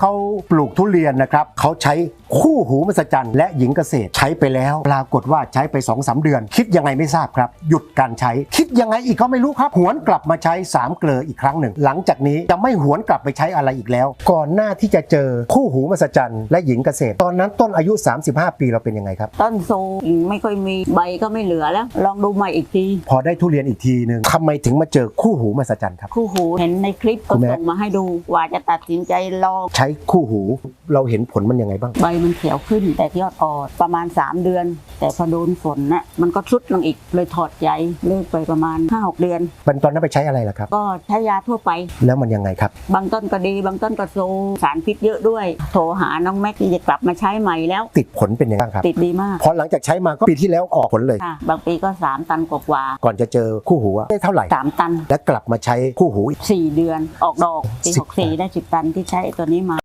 เขาปลูกทุเรียนนะครับเขาใช้คู่หูมหัศจรรย์และหญิงเกษตรใช้ไปแล้ว ปรากฏว่าใช้ไป2อสเดือน คิดยังไงไม่ทราบครับ หยุดการใช้ คิดยังไงอีกก็ไม่รู้ครับ หวนกลับมาใช้สามเกลออีกครั้งหนึ่ง หลังจากนี้จะไม่หวนกลับไปใช้อะไรอีกแล้ว ก่อนหน้าที่จะเจอคู่หูมหัศจรรย์และหญิงเกษตร ตอนนั้นต้นอายุ 35 ปีเราเป็นยังไงครับ ต้นโซมไม่ค่อยมีใบก็ไม่เหลือแล้ว ลองดูใหม่อีกที พอได้ทุเรียนอีกทีหนึ่งทำไมถึงมาเจอคู่หูมหัศจรรย์ครับ คู่หูเห็นในคลิปคุก็ณแม่ส่งมาให้ดูว่าจะตัดสินใจลองใช้คู่หูเราเห็นผลมันยังไงบ้าง ใบมันเขียวขึ้น แต่ยอดอ่อนประมาณ 3 เดือน แต่พอโดนฝนน่ะมันก็ทรุดลงอีกเลยถอดใจเลิกไปประมาณ 5-6 เดือนเป็นตอนนั้นไปใช้อะไรล่ะครับ ก็ใช้ยาทั่วไป แล้วมันยังไงครับ บางต้นก็ดี บางต้นก็โซสารพิษเยอะด้วย โทรหาน้องแม็กที่จะกลับมาใช้ใหม่แล้ว ติดผลเป็นยังไงบ้างครับติดดีมาก พอหลังจากใช้มาก็ปีที่แล้วออกผลเลย ค่ะ บางปีก็ 3 ตันกว่าก่อนจะเจอคู่หูอะได้เท่าไหร่ ๆสามตัน และกลับมาใช้คู่หูอีก 4 เดือนออกดอกปีสิบ 64ได้ 10 ตันที่ใช้ตัวนี้มา